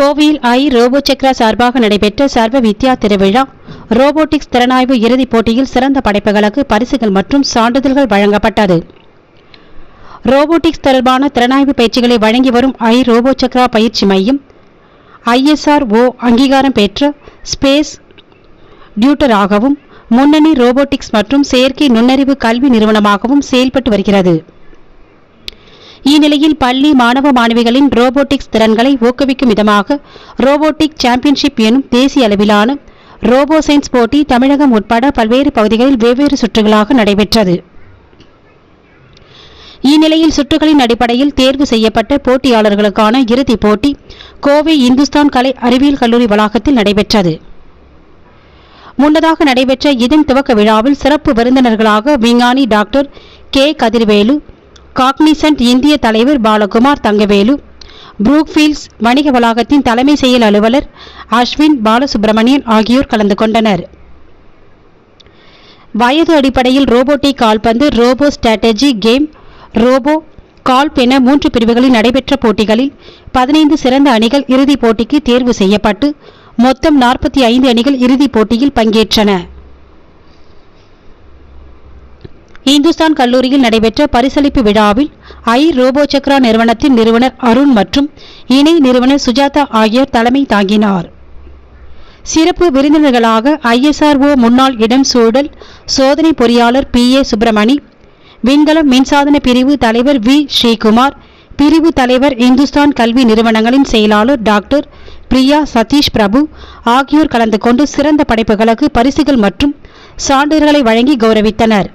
கோவையில் ஐ ரோபோ சக்ரா சார்பாக நடைபெற்ற சர்வ வித்யா திருவிழா ரோபோட்டிக்ஸ் திறனாய்வு இறுதிப் போட்டியில் சிறந்த படைப்புகளுக்கு பரிசுகள் மற்றும் சான்றிதழ்கள் வழங்கப்பட்டது. ரோபோட்டிக்ஸ் தொடர்பான திறனாய்வு பயிற்சிகளை வழங்கி வரும் ஐ ரோபோ சக்ரா பயிற்சி மையம் ஐஎஸ்ஆர்ஓ அங்கீகாரம் பெற்ற ஸ்பேஸ் டியூட்டராகவும் முன்னணி ரோபோட்டிக்ஸ் மற்றும் செயற்கை நுண்ணறிவு கல்வி நிறுவனமாகவும் செயல்பட்டு வருகிறது. இந்நிலையில் பள்ளி மாணவ மாணவிகளின் ரோபோட்டிக்ஸ் திறன்களை ஊக்குவிக்கும் விதமாக ரோபோட்டிக் சாம்பியன்ஷிப் எனும் தேசிய அளவிலான ரோபோ சயின்ஸ் போட்டி தமிழகம் உட்பட பல்வேறு பகுதிகளில் வெவ்வேறு சுற்றுகளாக நடைபெற்றது. இந்நிலையில் சுற்றுகளின் அடிப்படையில் தேர்வு செய்யப்பட்ட போட்டியாளர்களுக்கான இறுதிப் போட்டி கோவை இந்துஸ்தான் கலை அறிவியல் கல்லூரி வளாகத்தில் நடைபெற்றது. முன்னதாக நடைபெற்ற இதன் துவக்க விழாவில் சிறப்பு விருந்தினர்களாக விஞ்ஞானி டாக்டர் கே கதிர்வேலு காக்னிசன்ட் இந்திய தலைவர் பாலகுமார் தங்கவேலு புரூக்ஃபீல்ட்ஸ் வணிக வளாகத்தின் தலைமை செயல் அலுவலர் அஸ்வின் பாலசுப்ரமணியன் ஆகியோர் கலந்து கொண்டனர். வயது அடிப்படையில் ரோபோட்டிக் கால்பந்து robo strategy game robo golf என மூன்று பிரிவுகளில் நடைபெற்ற போட்டிகளில் பதினைந்து சிறந்த அணிகள் இறுதிப் போட்டிக்கு தேர்வு செய்யப்பட்டு மொத்தம் நாற்பத்தி ஐந்து அணிகள் இறுதிப் போட்டியில் பங்கேற்றன. இந்துஸ்தான் கல்லூரியில் நடைபெற்ற பரிசளிப்பு விழாவில் ஐ. ரோபோ சக்ரா நிறுவனத்தின் நிறுவனர் அருண் மற்றும் இணை நிறுவனர் சுஜாதா ஆகியோர் தலைமை தாங்கினார். சிறப்பு விருந்தினர்களாக ஐஎஸ்ஆர்ஓ முன்னாள் இடம் சூழல் சோதனை பொறியாளர் பி. ஏ. சுப்பிரமணி விண்கலம் மின்சாதன பிரிவு தலைவர் வி. ஸ்ரீகுமார் பிரிவு தலைவர் இந்துஸ்தான் கல்வி நிறுவனங்களின் செயலாளர் டாக்டர் பிரியா சதீஷ் பிரபு ஆகியோர் கலந்து கொண்டு சிறந்த படைப்புகளுக்கு பரிசுகள் மற்றும் சான்றிதழ்களை வழங்கி கௌரவித்தனர்.